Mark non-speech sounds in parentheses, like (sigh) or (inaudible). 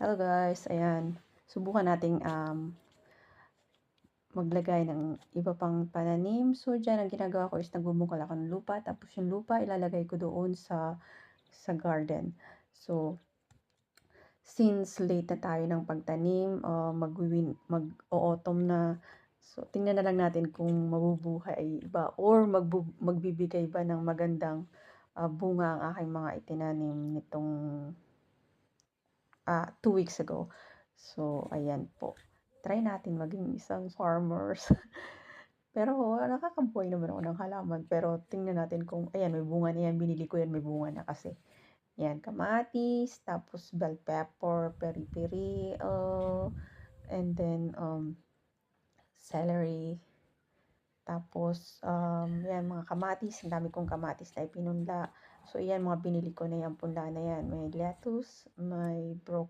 Hello guys, ayan. Subukan nating um, maglagay ng iba pang pananim. So, dyan ang ginagawa ko is nagbubungkal ako ng lupa. Tapos yung lupa ilalagay ko doon sa, sa garden. So, since late na tayo ng pagtanim, uh, mag-autumn na. So, tingnan na lang natin kung mabubuhay ba or magbu, magbibigay ba ng magandang uh, bunga ang aking mga itinanim nitong uh, two weeks ago. So, ayan po. Try natin maging isang farmers. (laughs) pero nakakabuhay naman ako ng halaman. Pero tingnan natin kung, ayan, may bunga na yan. Binili ko yan, may bunga na kasi. Yan, kamatis, tapos bell pepper, peri-peri, uh, and then um, celery. Tapos, um, yan, mga kamatis. Ang dami kong kamatis na ipinunla. So, yan, mga binili ko na yan, punla na yan. May lettuce, may broccoli.